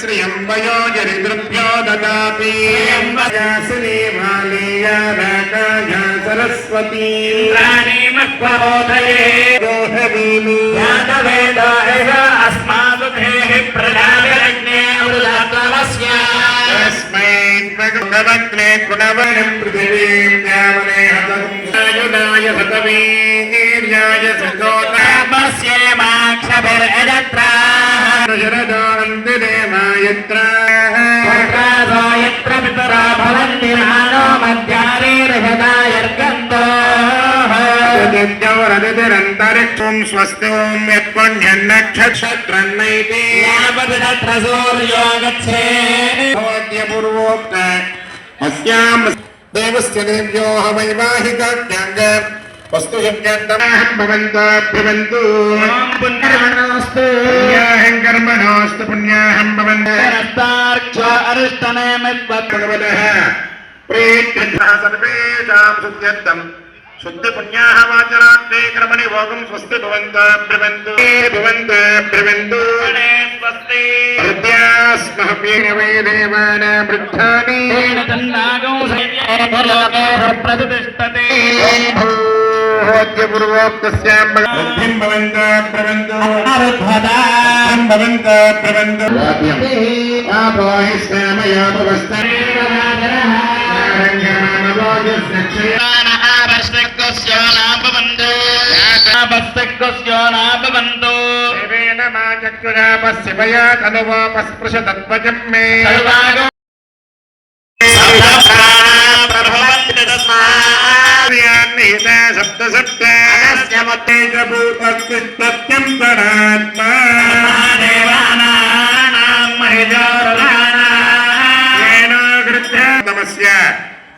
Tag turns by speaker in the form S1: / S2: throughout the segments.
S1: శ్రీయంబయో
S2: జరిద్రభ్యో దాతి సరస్వతీ అస్మాదు ప్రజాగ్నే గుణవగ్నే గుణవనం పృథివీం
S1: యామనే
S2: హతవీర్యాయ
S1: సగోతామస్యేమాక్షభిరజత్ यत्र पितरा भवन्ति नानो मध्यारे रहदायर्गन्तोः
S2: रदितिरन्तरिक्षं स्वस्तिं यत्पुण्यन्नक्षत्रन्नैति
S1: यावत् तत्र सूर्यो गच्छेत्
S2: पूर्वोक्त अस्यां देवस्य देव्यो वैवाहिकाज्ञाङ्ग వస్తు సంఖ్యాంతమహంభవంతు పుణ్యాహం కర్మణాస్తు పుణ్యాహం భవంతార్క్ష ప్రేత్యం సుత్యంతం శుద్ధపుణ్యాహ
S1: వాచరాగ్నే క్రమణి భోగం స్వస్తి భవంతా బ్రువంతు భవంతా బ్రువంతు స్వస్తి ప్రతిష్టతే భవంతా శివయా కలువాపస్పృశ తద్వజం
S2: మే శబ్ద శబ్ద ప్రత్యంతరాత్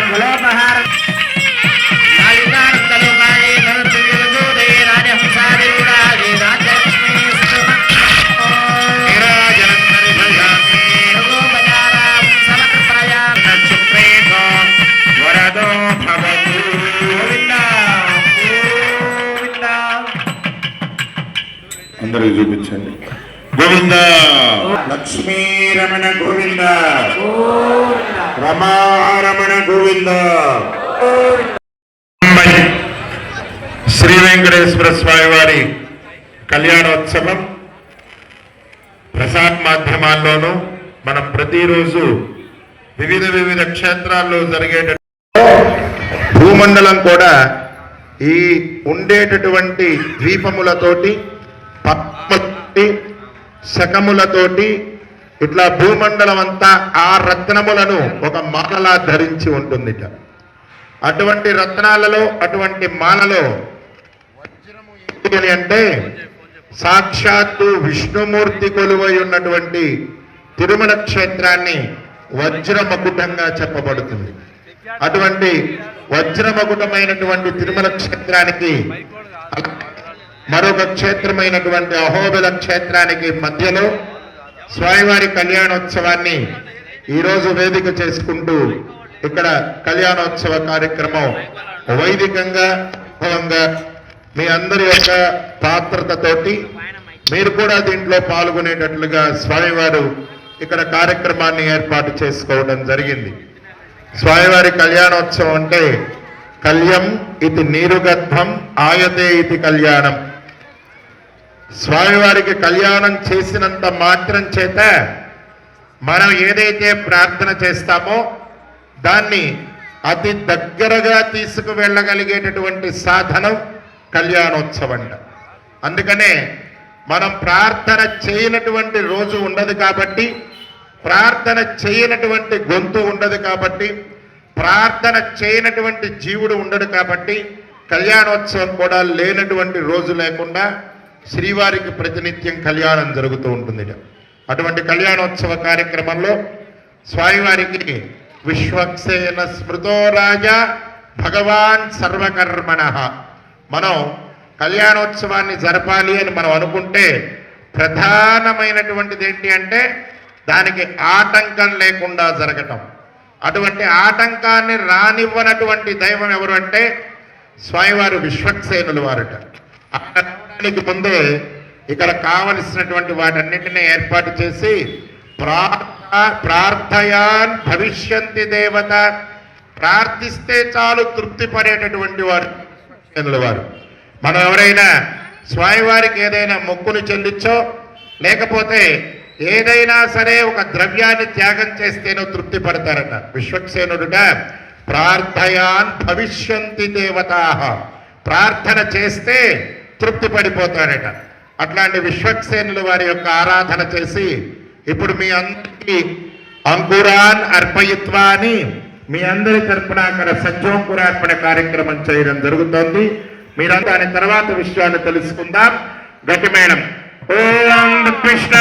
S2: మంగళోపహారం అందరికి చూపించండి. గోవింద. లక్ష్మీ రమణ గోవింద. రమారమణ గోవింద. శ్రీ వెంకటేశ్వర స్వామి వారి కళ్యాణోత్సవం ప్రసాద్ మాధ్యమాల్లోనూ మనం ప్రతిరోజు వివిధ వివిధ క్షేత్రాల్లో జరిగేట భూమండలం కూడా ఈ ఉండేటటువంటి ద్వీపములతోటి పద్మతోటి శకములతోటి ఇట్లా భూమండలం అంతా ఆ రత్నములను ఒక మాలలా ధరించి ఉంటుందిట. అటువంటి రత్నాలలో అటువంటి మాలలో అంటే సాక్షాత్తు విష్ణుమూర్తి కొలువై ఉన్నటువంటి తిరుమల క్షేత్రాన్ని వజ్రమకుటంగా చెప్పబడుతుంది. అటువంటి వజ్రమకుటమైనటువంటి తిరుమల క్షేత్రానికి మరొక క్షేత్రమైనటువంటి అహోబిల క్షేత్రానికి మధ్యలో స్వామివారి కళ్యాణోత్సవాన్ని ఈరోజు వేదిక చేసుకుంటూ ఇక్కడ కళ్యాణోత్సవ కార్యక్రమం వైదికంగా వైభవంగా మీ అందరి యొక్క పాత్రతతోటి మీరు కూడా దీంట్లో పాల్గొనేటట్లుగా స్వామివారు ఇక్కడ కార్యక్రమాన్ని ఏర్పాటు చేసుకోవడం జరిగింది. స్వామివారి కళ్యాణోత్సవం అంటే కళ్యం ఇది నీరుగర్భం ఆయతే ఇది కళ్యాణం. స్వామివారికి కళ్యాణం చేసినంత మాత్రం చేత మనం ఏదైతే ప్రార్థన చేస్తామో దాన్ని అతి దగ్గరగా తీసుకువెళ్ళగలిగేటటువంటి సాధనం కళ్యాణోత్సవం అందుకనే మనం ప్రార్థన చేయనటువంటి రోజు ఉండదు కాబట్టి ప్రార్థన చేయనటువంటి గొంతు ఉండదు కాబట్టి ప్రార్థన చేయనటువంటి జీవుడు ఉండడు కాబట్టి కళ్యాణోత్సవం కూడా లేనటువంటి రోజు లేకుండా
S3: శ్రీవారికి ప్రతినిత్యం కళ్యాణం జరుగుతూ ఉంటుంది అటువంటి కళ్యాణోత్సవ కార్యక్రమంలో స్వామివారికి విశ్వక్సేన స్మృతో రాజా భగవాన్ సర్వకర్మణ. మనం కళ్యాణోత్సవాన్ని జరపాలి అని మనం అనుకుంటే ప్రధానమైనటువంటిది ఏంటి అంటే దానికి ఆటంకం లేకుండా జరగటం. అటువంటి ఆటంకాన్ని రానివ్వనటువంటి దైవం ఎవరు అంటే స్వామివారు విశ్వక్సేనులు వారట. అక్కడ రావడానికి ముందే ఇక్కడ కావలసినటువంటి వాటన్నిటిని ఏర్పాటు చేసి ప్రార్థ ప్రార్థయాన్ భవిష్యంతి దేవత ప్రార్థిస్తే చాలు తృప్తి పడేటటువంటి వారు వారు. మనం ఎవరైనా స్వామివారికి ఏదైనా మొక్కును చెల్లించో లేకపోతే ఏదైనా సరే ఒక ద్రవ్యాన్ని త్యాగం చేస్తేనో తృప్తి పడతారట. విశ్వక్సేనుడుట ప్రార్థయాన్ భవిష్యంతి దేవతా ప్రార్థన చేస్తే తృప్తి పడిపోతాడట అట్లాంటి విశ్వక్సేనులు వారి యొక్క ఆరాధన చేసి ఇప్పుడు మీ అందరికీ అంకురాన్ అర్పయిత్వా అని మీ అందరి తరపున అక్కడ సజ్జోంకురార్పణ కార్యక్రమం చేయడం జరుగుతోంది. మీరంతా దాని తర్వాత విషయాన్ని తెలుసుకుందాం. గట్టి మేడం. ఓం కృష్ణ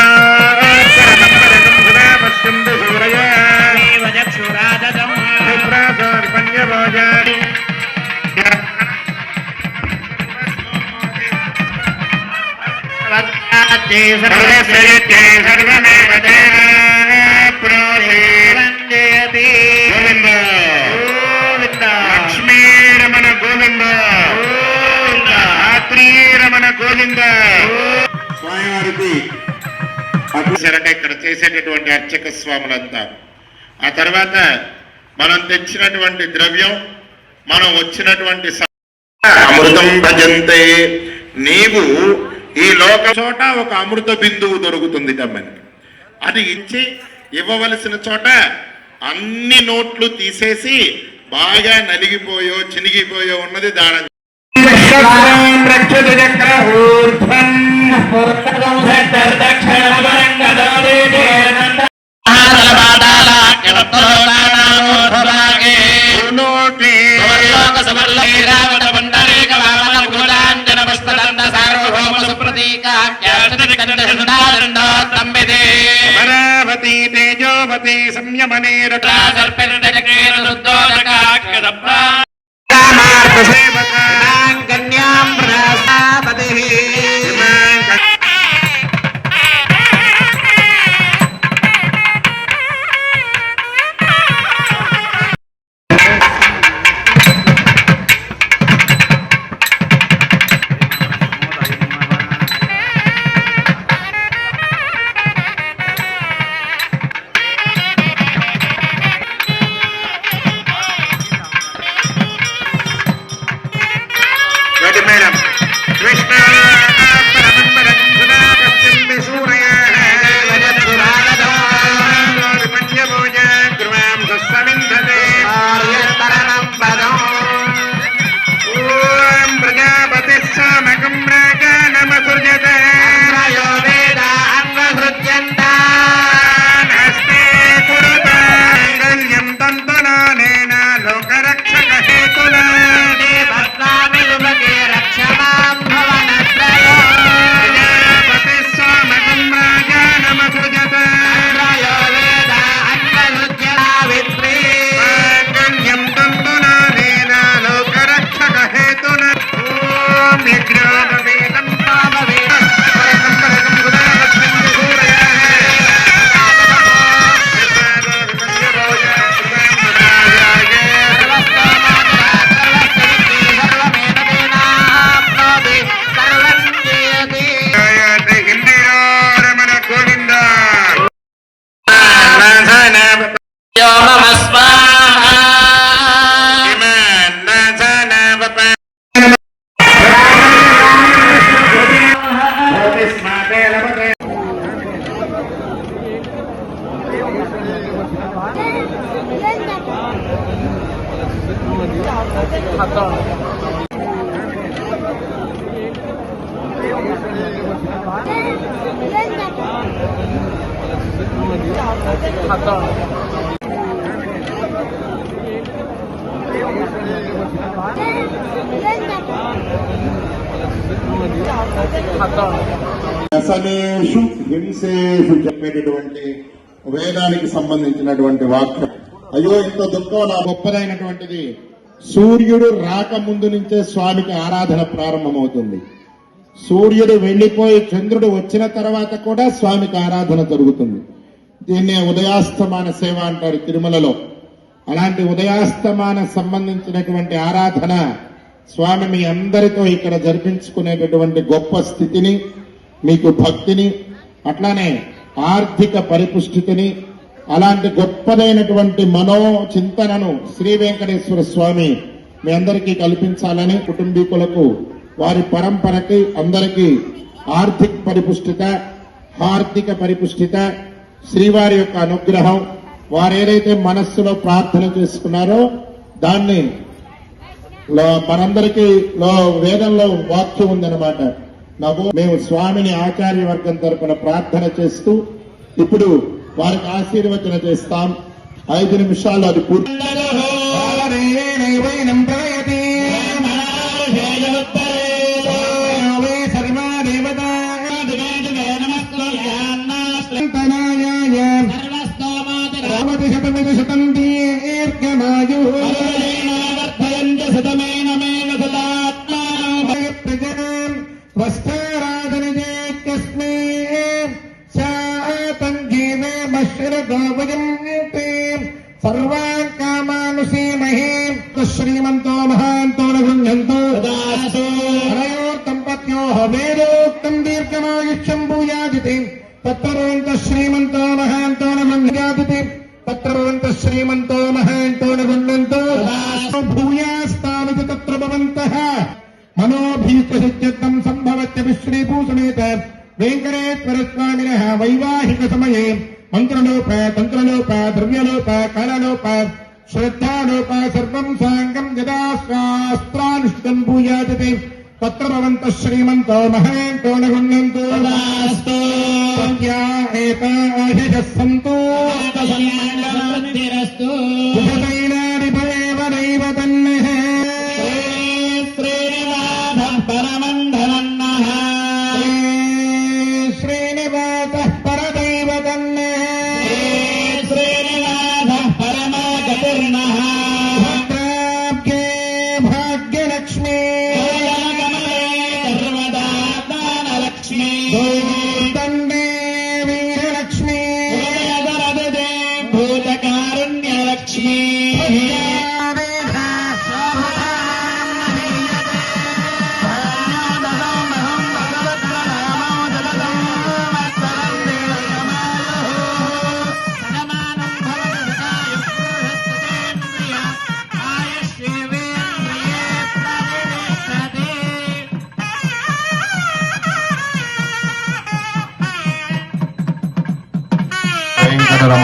S3: రమణ గోవింద.
S4: స్వామివారికి
S3: ఇక్కడ చేసేటటువంటి అర్చక స్వాములంతా. ఆ తర్వాత మనం తెచ్చినటువంటి ద్రవ్యం మనం వచ్చినటువంటి అమృతం భజంతే. నీవు ఈ లోక చోట ఒక అమృత బిందువు దొరుకుతుంది మనకి అది ఇచ్చి ఇవ్వవలసిన చోట అన్ని నోట్లు తీసేసి బాగా నలిగిపోయో చినిగిపోయో ఉన్నది దానం ఊర్ధ్వం తేజోవతి సంయమనేరట సేవక
S5: Thank
S3: హింసేషు చెప్పేటటువంటి వేదానికి సంబంధించినటువంటి వాక్యం. అయ్యో ఇంత దుఃఖం నా గొప్పదైనటువంటిది. సూర్యుడు రాకముందు నుంచే స్వామికి ఆరాధన ప్రారంభమవుతుంది. సూర్యుడు వెళ్ళిపోయి చంద్రుడు వచ్చిన తర్వాత కూడా స్వామికి ఆరాధన జరుగుతుంది. దీన్నే ఉదయాస్తమాన సేవ అంటారు తిరుమలలో. అలాంటి ఉదయాస్తమాన సంబంధించినటువంటి ఆరాధన స్వామి మీ అందరితో ఇక్కడ జరిపించుకునేటటువంటి గొప్ప స్థితిని మీకు భక్తిని అట్లానే ఆర్థిక పరిపుష్టితిని అలాంటి గొప్పదైనటువంటి మనో చింతనను శ్రీ వెంకటేశ్వర స్వామి మీ అందరికీ కల్పించాలని కుటుంబీకులకు వారి పరంపరకి అందరికీ ఆర్థిక పరిపుష్టిత హార్దిక పరిపుష్టిత శ్రీవారి యొక్క అనుగ్రహం వారు ఏదైతే మనస్సులో ప్రార్థన చేసుకున్నారో దాన్ని మనందరికీ లో వేదంలో వాక్యం ఉందన్నమాట. నవో మేము స్వామిని ఆచార్య వర్గం తరపున ప్రార్థన చేస్తూ ఇప్పుడు వారికి ఆశీర్వచన చేస్తాం. ఐదు నిమిషాలు అది పూర్తి.
S6: भगवान भगवान् कामान् सीमहे श्रीमन्तो महान्तो न गृह्णन्तु तयोर्दम्पत्योः वेदोक्तम् दीर्घमायुष्यम् भूयादिति तत्तरुवन्तः श्रीमन्तो महान्तो न गृह्णादिति तत्रवन्तः श्रीमन्तो महान्तो न गृह्णन्तु भूयास्ताविति तत्र संभवत्य मनोभीतसिद्ध्यर्थम् वेंकटेश्वर श्रीभूषणेत वैवाहिक समय मंत्रलोप तंत्रोप द्रव्यलोप काललोप श्रद्धालोप सर्वं साङ्गं यदा स्वास्त्रानुष्ठं भूयाजते श्रीमंत भवन्तः श्रीमन्तो महयन्तो न
S1: गृह्णन्तो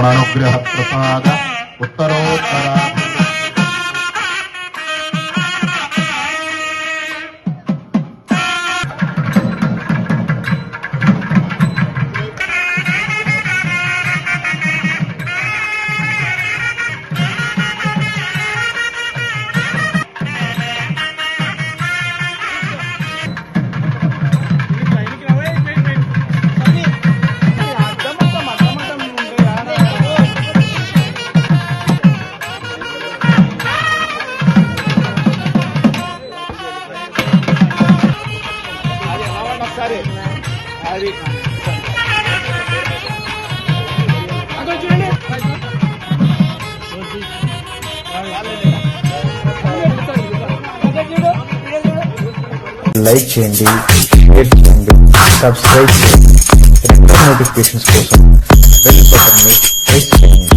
S3: వెంకటరమణ అనుగ్రహ
S7: లైక్ చేయండి షేర్ చేయండి సబ్స్క్రైబ్ చేయండి. నోటిఫికేషన్స్ కోసం బెల్ బటన్ని ప్రెస్ చేయండి.